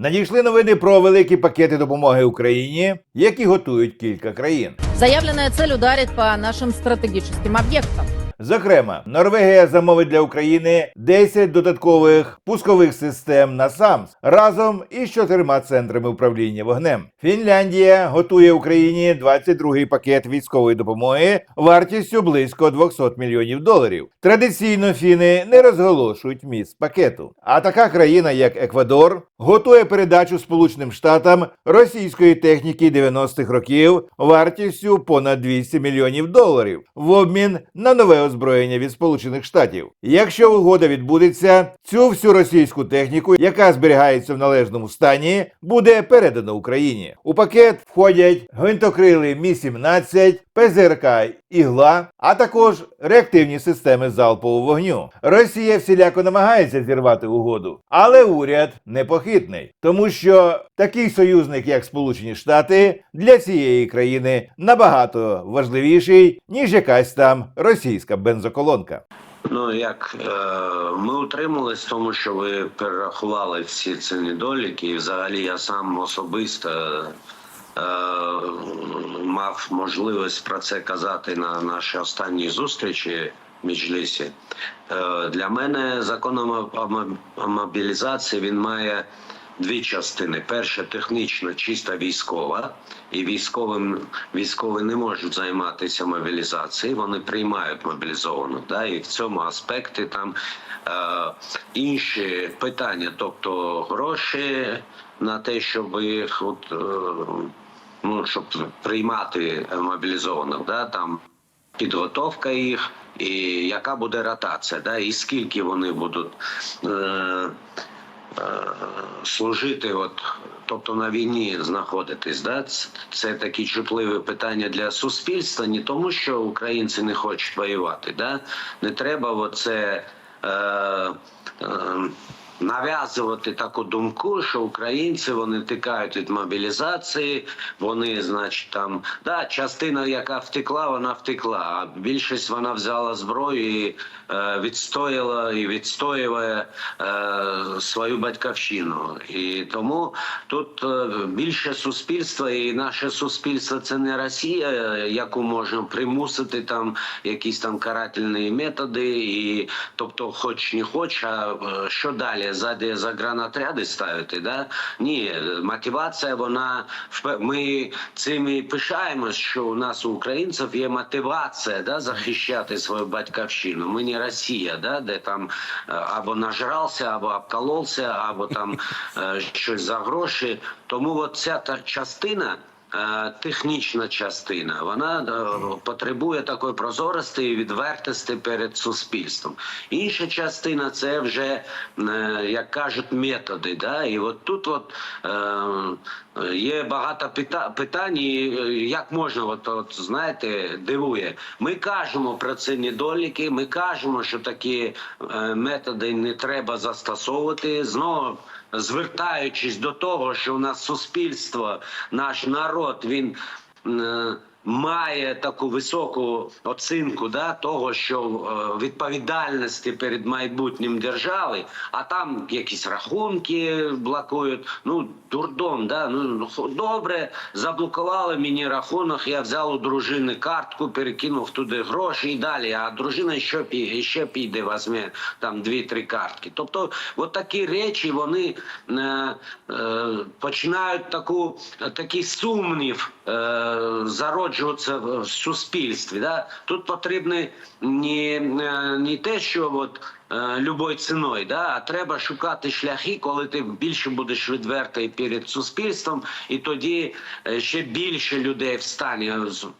Надійшли новини про великі пакети допомоги Україні, які готують кілька країн. Заявленная цель ударит по нашим стратегическим объектам. Зокрема, Норвегія замовить для України 10 додаткових пускових систем на САМС разом із чотирма центрами управління вогнем. Фінляндія готує Україні 22-й пакет військової допомоги вартістю близько 200 мільйонів доларів. Традиційно фіни не розголошують міст пакету. А така країна, як Еквадор, готує передачу Сполученим Штатам російської техніки 90-х років вартістю понад 200 мільйонів доларів в обмін на нове озброєння від Сполучених Штатів. Якщо угода відбудеться, цю всю російську техніку, яка зберігається в належному стані, буде передано Україні. У пакет входять гвинтокрили Мі-17, ПЗРК Ігла, а також реактивні системи залпового вогню. Росія всіляко намагається зірвати угоду, але уряд непохитний, тому що такий союзник, як Сполучені Штати, для цієї країни набагато важливіший ніж якась там російська бензоколонка. Ну як е, ми утримались тому, що ви перерахували всі ці недоліки, і взагалі я сам особисто е, мав можливість про це казати на нашій останній зустрічі в Меджлісі. Е, для мене закон о мобілізації він має дві частини: перша технічно чисто військова, і військовим військові не можуть займатися мобілізацією. Вони приймають мобілізованих. Да? І в цьому аспекті там е, інші питання, тобто гроші на те, щоб їх от, е, ну, щоб приймати мобілізованих, да? там підготовка їх. І яка буде ротація, да, і скільки вони будуть е, служити, от, тобто на війні знаходитись, да? Це, такі чутливі питання для суспільства, не тому, що українці не хочуть воювати. Да? Не треба оце е, е, нав'язувати таку думку, що українці вони тикають від мобілізації, вони, значить, там да, частина, яка втекла, вона втекла. А більшість вона взяла зброю і е, відстояла і відстоює е, свою батьківщину. І тому тут е, більше суспільства, і наше суспільство це не Росія, яку можна примусити там якісь там карательні методи, і тобто, хоч не хоч, а е, що далі? Ззаді загранотряди ставити? Да? Ні, мотивація, вона ми цим і пишаємось, що у нас у українців є мотивація да, захищати свою батьківщину. Ми не Росія, да, де там е, або нажрався, або обкололся, або там е, щось за гроші. Тому от ця та частина. Е, Технічна частина вона е, потребує такої прозорості і відвертості перед суспільством. Інша частина це вже, е, як кажуть, методи. Да? І от тут от, е, є багато пита- питань, як можна, от, от знаєте, дивує. Ми кажемо про це недоліки, ми кажемо, що такі методи не треба застосовувати. Знову звертаючись до того, що у нас суспільство, наш народ, він. Має таку високу оцінку да, того, що е, відповідальності перед майбутнім держави, а там якісь рахунки блокують. Ну, дурдом, да? ну добре, заблокували мені рахунок, я взяв у дружини картку, перекинув туди гроші і далі. А дружина ще піде, ще піде, візьме там дві-три картки. Тобто, от такі речі вони е, е, починають таку, такий сумнів е, зароджуватися в суспільстві. Да? Тут потрібно не, не те, що от, любою ціною, да? а треба шукати шляхи, коли ти більше будеш відвертий перед суспільством, і тоді е, ще більше людей встане.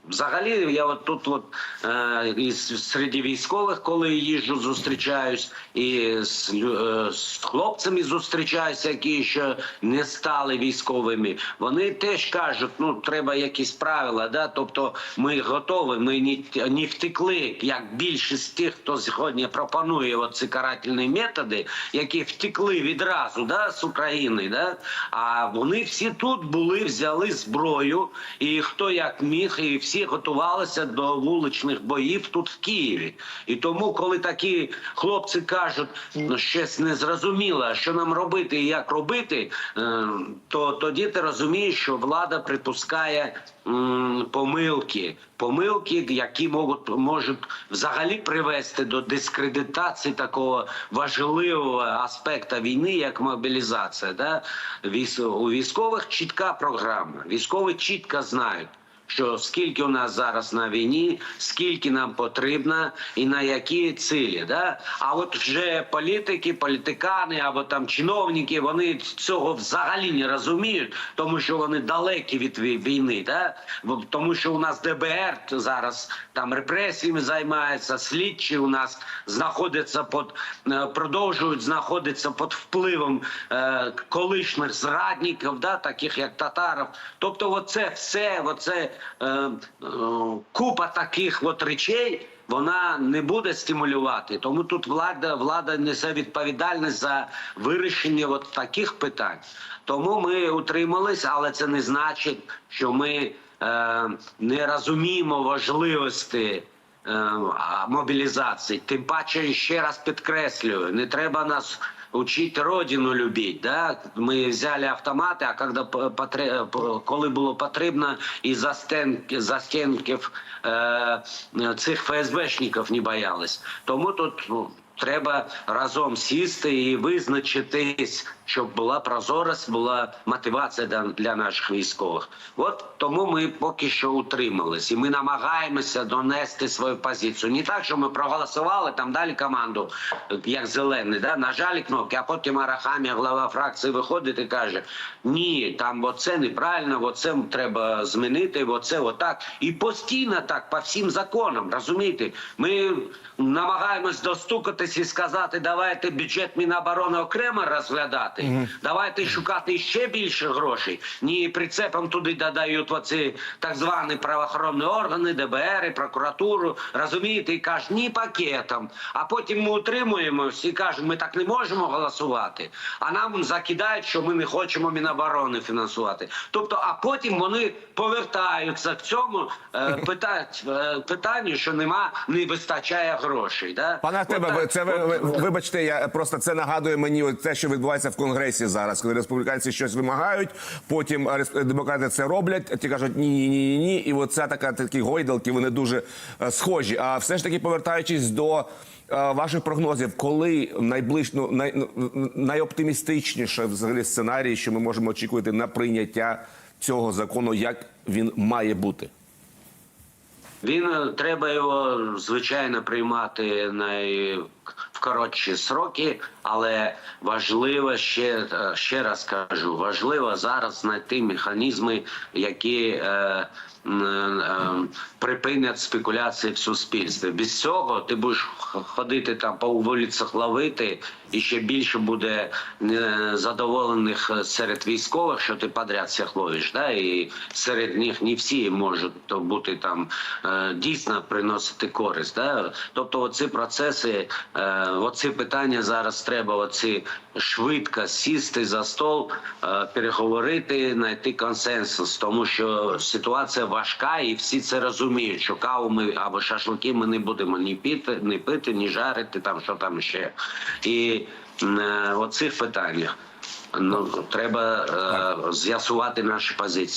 Взагалі, я от тут от, е, із серед військових, коли їжджу, зустрічаюсь, і з, е, з хлопцями зустрічаюся, які ще не стали військовими. Вони теж кажуть, ну треба якісь правила, да? тобто ми готові, ми не, не втекли, як більшість тих, хто сьогодні пропонує от оці карательні методи, які втекли відразу да, з України. Да? А вони всі тут були, взяли зброю, і хто як міг, і всі готувалися до вуличних боїв тут в Києві. І тому, коли такі хлопці кажуть, ну щось незрозуміло, що нам робити і як робити, е, то тоді ти розумієш, що влада припускає м, помилки, помилки, які можуть, можуть взагалі привести до дискредитації такого важливого аспекту війни, як мобілізація. Да? У військових чітка програма. Військові чітко знають. Що скільки у нас зараз на війні, скільки нам потрібно і на які цілі, да? А от вже політики, політикани або там чиновники, вони цього взагалі не розуміють, тому що вони далекі від війни, да? Тому що у нас ДБР зараз там репресіями займається, слідчі у нас знаходяться під е, продовжують знаходитися під впливом е, колишніх зрадників, да, таких як татарів. Тобто, оце все, оце е, е, купа таких от речей. Вона не буде стимулювати, тому тут влада влада несе відповідальність за вирішення от таких питань. Тому ми утримались, але це не значить, що ми е, не розуміємо важливості е, мобілізації. Тим паче, ще раз підкреслюю, не треба нас учити родину любить. Да? Ми взяли автомати, а коли, п- коли було потрібно, і за, стенки, за стінків е, цих ФСБшників не боялись. Тому тут ну, треба разом сісти і визначитись, щоб була прозорість, була мотивація для, для наших військових. От тому ми поки що утримались, і ми намагаємося донести свою позицію. Не так, що ми проголосували там далі команду, як зелений, да нажали кнопки, а потім Арахамія, глава фракції, виходить і каже: ні, там оце неправильно, оце треба змінити, оце отак. І постійно так по всім законам. Розумієте, ми намагаємось достукатись і сказати, давайте бюджет Міноборони окремо розглядати, давайте шукати ще більше грошей. Ні, прицепом туди додають оці так звані правоохоронні органи, ДБР, і прокуратуру. Розумієте, і кажуть, ні пакетом. А потім ми утримуємось і кажемо, ми так не можемо голосувати. А нам закидають, що ми не хочемо Міноборони фінансувати. Тобто, а потім вони повертаються к цьому е, питать, е, питанню, що нема, не вистачає грошей. Да? Пане ви- це ви, ви вибачте, я просто це нагадує мені те, що відбувається в конгресі зараз, коли республіканці щось вимагають, потім демократи це роблять, ті кажуть ні, ні, ні, ні. І от це така такі гойдалки, вони дуже е, схожі. А все ж таки, повертаючись до. е, Ваших прогнозів, коли найближ, ну, най, ну, найоптимістичніше взагалі сценарій, що ми можемо очікувати на прийняття цього закону, як він має бути? Він е, треба його звичайно приймати най в коротші сроки, але важливо ще е, ще раз кажу, важливо зараз знайти механізми, які е, м, е, припинять спекуляції в суспільстві. Без цього ти будеш ходити там по вулицях ловити, і ще більше буде незадоволених е, серед військових, що ти подряд всіх ловиш. Да? І серед них не всі можуть бути там е, дійсно приносити користь. Да? Тобто, оці процеси, е, оці питання зараз треба оці швидко сісти за стол, е, переговорити, знайти консенсус, тому що ситуація важка, і всі це розуміють, що каву ми або шашлики ми не будемо ні пити, ні пити, ні жарити, там що там ще. І е, оцих питаннях ну, треба е, з'ясувати наші позиції.